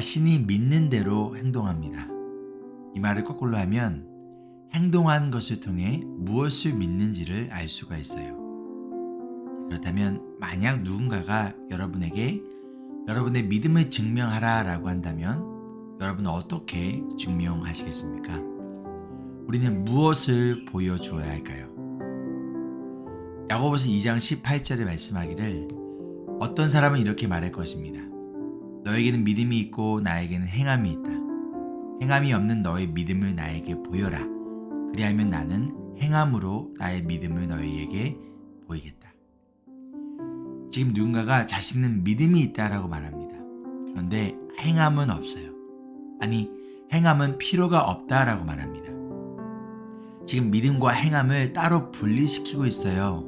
자신이 믿는 대로 행동합니다. 이 말을 거꾸로 하면 행동한 것을 통해 무엇을 믿는지를 알 수가 있어요. 그렇다면 만약 누군가가 여러분에게 여러분의 믿음을 증명하라 라고 한다면 여러분은 어떻게 증명하시겠습니까? 우리는 무엇을 보여주어야 할까요? 야고보서 2장 18절에 말씀하기를 어떤 사람은 이렇게 말할 것입니다. 너에게는 믿음이 있고 나에게는 행함이 있다. 행함이 없는 너의 믿음을 나에게 보여라. 그리하면 나는 행함으로 나의 믿음을 너희에게 보이겠다. 지금 누군가가 자신은 믿음이 있다라고 말합니다. 그런데 행함은 없어요. 아니, 행함은 필요가 없다라고 말합니다. 지금 믿음과 행함을 따로 분리시키고 있어요.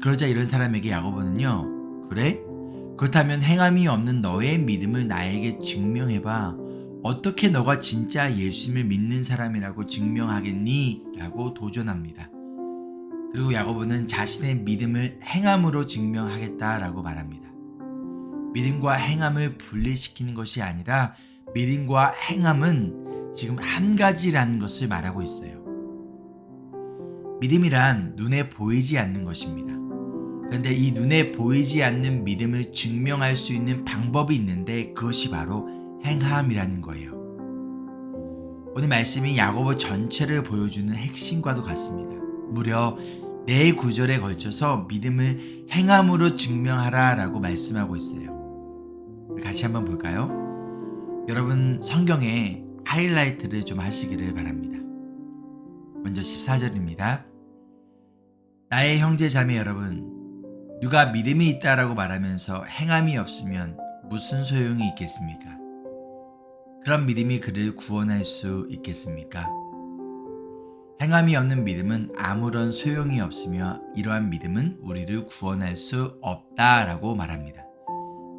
그러자, 이런 사람에게 야고보는요. 그래? 그렇다면 행함이 없는 너의 믿음을 나에게 증명해봐. 어떻게 너가 진짜 예수님을 믿는 사람이라고 증명하겠니? 라고 도전합니다. 그리고 야고보는 자신의 믿음을 행함으로 증명하겠다라고 말합니다. 믿음과 행함을 분리시키는 것이 아니라 믿음과 행함은 지금 한 가지라는 것을 말하고 있어요. 믿음이란 눈에 보이지 않는 것입니다. 그런데 이 눈에 보이지 않는 믿음을 증명할 수 있는 방법이 있는데 그것이 바로 행함이라는 거예요. 오늘 말씀이 야고보 전체를 보여주는 핵심과도 같습니다. 무려 네 구절에 걸쳐서 믿음을 행함으로 증명하라라고 말씀하고 있어요. 같이 한번 볼까요? 여러분 성경에 하이라이트를 좀 하시기를 바랍니다. 먼저 14절입니다. 나의 형제 자매 여러분, 누가 믿음이 있다라고 말하면서 행함이 없으면 무슨 소용이 있겠습니까? 그런 믿음이 그를 구원할 수 있겠습니까? 행함이 없는 믿음은 아무런 소용이 없으며 이러한 믿음은 우리를 구원할 수 없다라고 말합니다.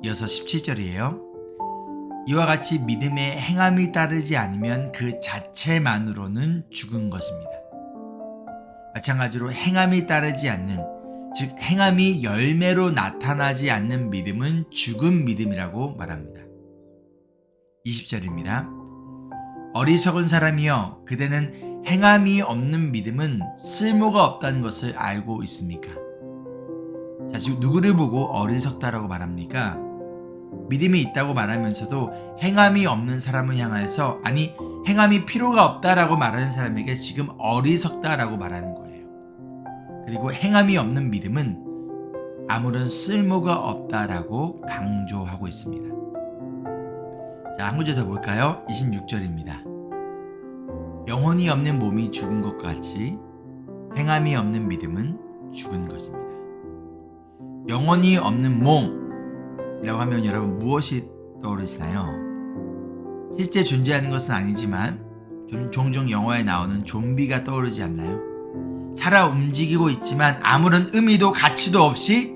이어서 17절이에요. 이와 같이 믿음에 행함이 따르지 않으면 그 자체만으로는 죽은 것입니다. 마찬가지로 행함이 따르지 않는 즉 행함이 열매로 나타나지 않는 믿음은 죽은 믿음이라고 말합니다. 20절입니다. 어리석은 사람이여 그대는 행함이 없는 믿음은 쓸모가 없다는 것을 알고 있습니까? 자, 즉 누구를 보고 어리석다라고 말합니까? 믿음이 있다고 말하면서도 행함이 없는 사람을 향해서 아니 행함이 필요가 없다라고 말하는 사람에게 지금 어리석다라고 말하는 거예요. 그리고 행함이 없는 믿음은 아무런 쓸모가 없다라고 강조하고 있습니다. 자, 한 구절 더 볼까요? 26절입니다. 영혼이 없는 몸이 죽은 것 같이 행함이 없는 믿음은 죽은 것입니다. 영혼이 없는 몸이라고 하면 여러분 무엇이 떠오르시나요? 실제 존재하는 것은 아니지만 종종 영화에 나오는 좀비가 떠오르지 않나요? 살아 움직이고 있지만 아무런 의미도 가치도 없이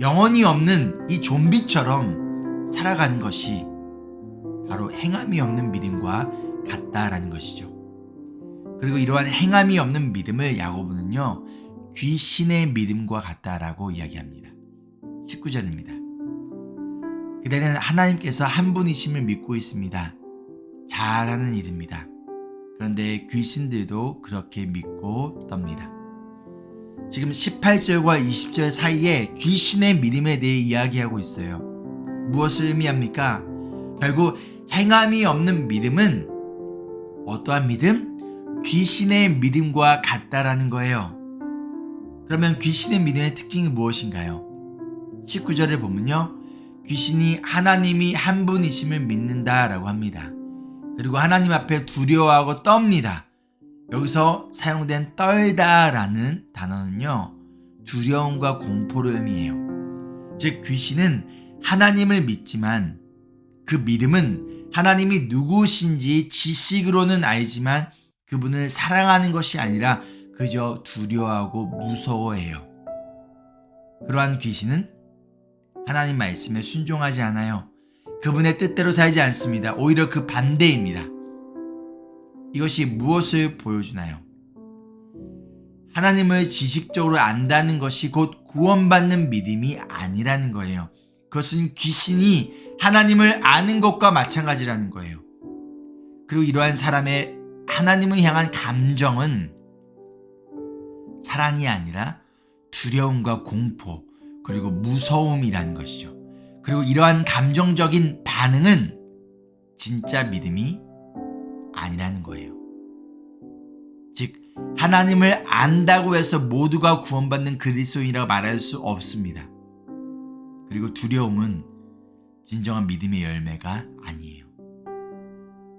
영혼이 없는 이 좀비처럼 살아가는 것이 바로 행함이 없는 믿음과 같다라는 것이죠. 그리고 이러한 행함이 없는 믿음을 야고보는요, 귀신의 믿음과 같다라고 이야기합니다. 19절입니다. 그대는 하나님께서 한 분이심을 믿고 있습니다. 잘하는 일입니다. 그런데 귀신들도 그렇게 믿고 떱니다. 지금 18절과 20절 사이에 귀신의 믿음에 대해 이야기하고 있어요. 무엇을 의미합니까? 결국 행함이 없는 믿음은 어떠한 믿음? 귀신의 믿음과 같다라는 거예요. 그러면 귀신의 믿음의 특징이 무엇인가요? 19절을 보면요. 귀신이 하나님이 한 분이심을 믿는다라고 합니다. 그리고 하나님 앞에 두려워하고 떱니다. 여기서 사용된 떨다라는 단어는요. 두려움과 공포를 의미해요. 즉 귀신은 하나님을 믿지만 그 믿음은 하나님이 누구신지 지식으로는 알지만 그분을 사랑하는 것이 아니라 그저 두려워하고 무서워해요. 그러한 귀신은 하나님 말씀에 순종하지 않아요. 그분의 뜻대로 살지 않습니다. 오히려 그 반대입니다. 이것이 무엇을 보여주나요? 하나님을 지식적으로 안다는 것이 곧 구원받는 믿음이 아니라는 거예요. 그것은 귀신이 하나님을 아는 것과 마찬가지라는 거예요. 그리고 이러한 사람의 하나님을 향한 감정은 사랑이 아니라 두려움과 공포, 그리고 무서움이라는 것이죠. 그리고 이러한 감정적인 반응은 진짜 믿음이 아니라는 거예요. 즉, 하나님을 안다고 해서 모두가 구원받는 그리스도인이라고 말할 수 없습니다. 그리고 두려움은 진정한 믿음의 열매가 아니에요.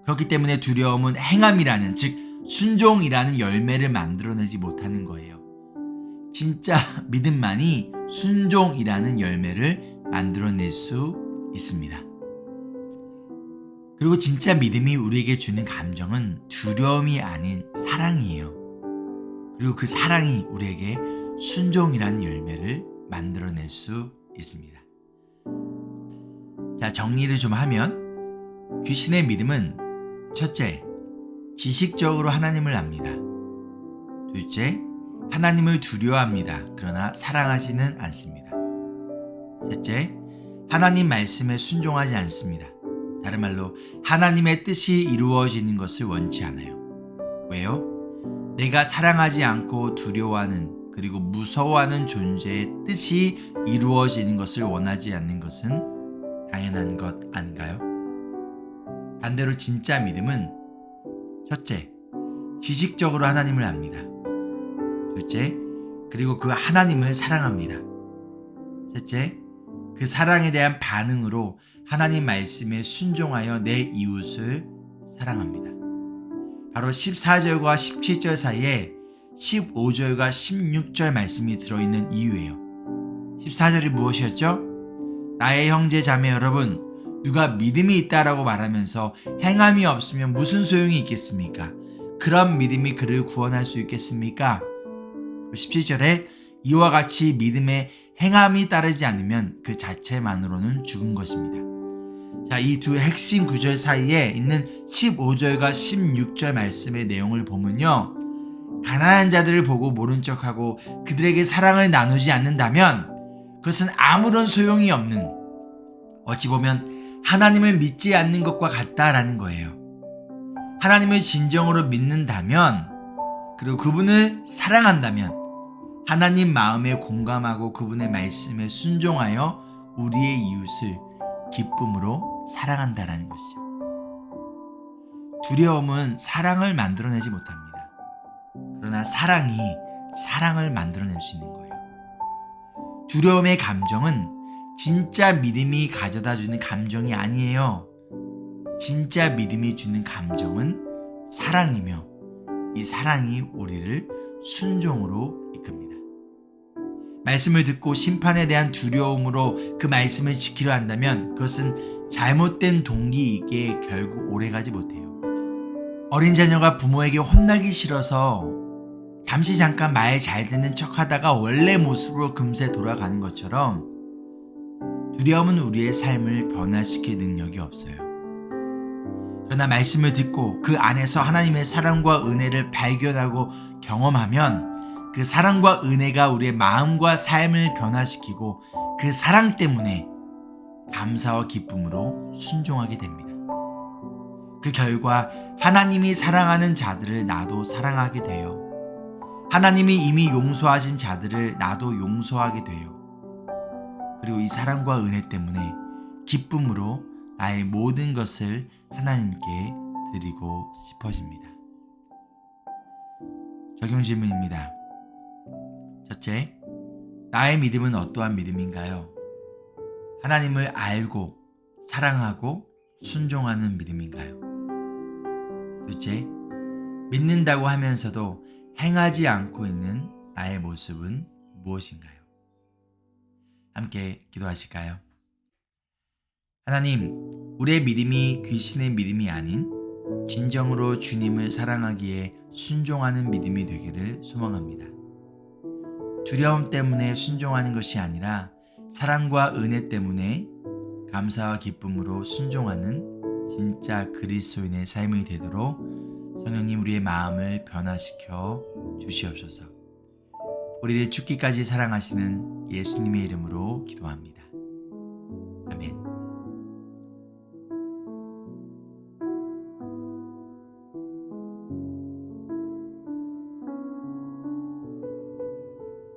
그렇기 때문에 두려움은 행함이라는, 즉, 순종이라는 열매를 만들어내지 못하는 거예요. 진짜 믿음만이 순종이라는 열매를 만들어낼 수 있습니다. 그리고 진짜 믿음이 우리에게 주는 감정은 두려움이 아닌 사랑이에요. 그리고 그 사랑이 우리에게 순종이라는 열매를 만들어낼 수 있습니다. 자, 정리를 좀 하면 귀신의 믿음은 첫째, 지식적으로 하나님을 압니다. 둘째, 하나님을 두려워합니다. 그러나 사랑하지는 않습니다. 셋째, 하나님 말씀에 순종하지 않습니다. 다른 말로 하나님의 뜻이 이루어지는 것을 원치 않아요. 왜요? 내가 사랑하지 않고 두려워하는 그리고 무서워하는 존재의 뜻이 이루어지는 것을 원하지 않는 것은 당연한 것 아닌가요? 반대로 진짜 믿음은 첫째, 지식적으로 하나님을 압니다. 둘째, 그리고 그 하나님을 사랑합니다. 셋째, 그 사랑에 대한 반응으로 하나님 말씀에 순종하여 내 이웃을 사랑합니다. 바로 14절과 17절 사이에 15절과 16절 말씀이 들어있는 이유예요. 14절이 무엇이었죠? 나의 형제 자매 여러분, 누가 믿음이 있다라고 말하면서 행함이 없으면 무슨 소용이 있겠습니까? 그런 믿음이 그를 구원할 수 있겠습니까? 17절에 이와 같이 믿음에 행함이 따르지 않으면 그 자체만으로는 죽은 것입니다. 자, 이 두 핵심 구절 사이에 있는 15절과 16절 말씀의 내용을 보면요. 가난한 자들을 보고 모른 척하고 그들에게 사랑을 나누지 않는다면 그것은 아무런 소용이 없는 어찌 보면 하나님을 믿지 않는 것과 같다라는 거예요. 하나님을 진정으로 믿는다면 그리고 그분을 사랑한다면 하나님 마음에 공감하고 그분의 말씀에 순종하여 우리의 이웃을 기쁨으로 사랑한다라는 것이죠. 두려움은 사랑을 만들어내지 못합니다. 그러나 사랑이 사랑을 만들어낼 수 있는 거예요. 두려움의 감정은 진짜 믿음이 가져다 주는 감정이 아니에요. 진짜 믿음이 주는 감정은 사랑이며 이 사랑이 우리를 순종으로 이끕니다. 말씀을 듣고 심판에 대한 두려움으로 그 말씀을 지키려 한다면 그것은 잘못된 동기이기에 결국 오래가지 못해요. 어린 자녀가 부모에게 혼나기 싫어서 잠시 잠깐 말 잘 듣는 척 하다가 원래 모습으로 금세 돌아가는 것처럼 두려움은 우리의 삶을 변화시킬 능력이 없어요. 그러나 말씀을 듣고 그 안에서 하나님의 사랑과 은혜를 발견하고 경험하면 그 사랑과 은혜가 우리의 마음과 삶을 변화시키고 그 사랑 때문에 감사와 기쁨으로 순종하게 됩니다. 그 결과 하나님이 사랑하는 자들을 나도 사랑하게 돼요. 하나님이 이미 용서하신 자들을 나도 용서하게 돼요. 그리고 이 사랑과 은혜 때문에 기쁨으로 나의 모든 것을 하나님께 드리고 싶어집니다. 적용 질문입니다. 첫째, 나의 믿음은 어떠한 믿음인가요? 하나님을 알고 사랑하고 순종하는 믿음인가요? 둘째, 믿는다고 하면서도 행하지 않고 있는 나의 모습은 무엇인가요? 함께 기도하실까요? 하나님, 우리의 믿음이 귀신의 믿음이 아닌 진정으로 주님을 사랑하기에 순종하는 믿음이 되기를 소망합니다. 두려움 때문에 순종하는 것이 아니라 사랑과 은혜 때문에 감사와 기쁨으로 순종하는 진짜 그리스도인의 삶이 되도록 성령님 우리의 마음을 변화시켜 주시옵소서. 우리를 죽기까지 사랑하시는 예수님의 이름으로 기도합니다.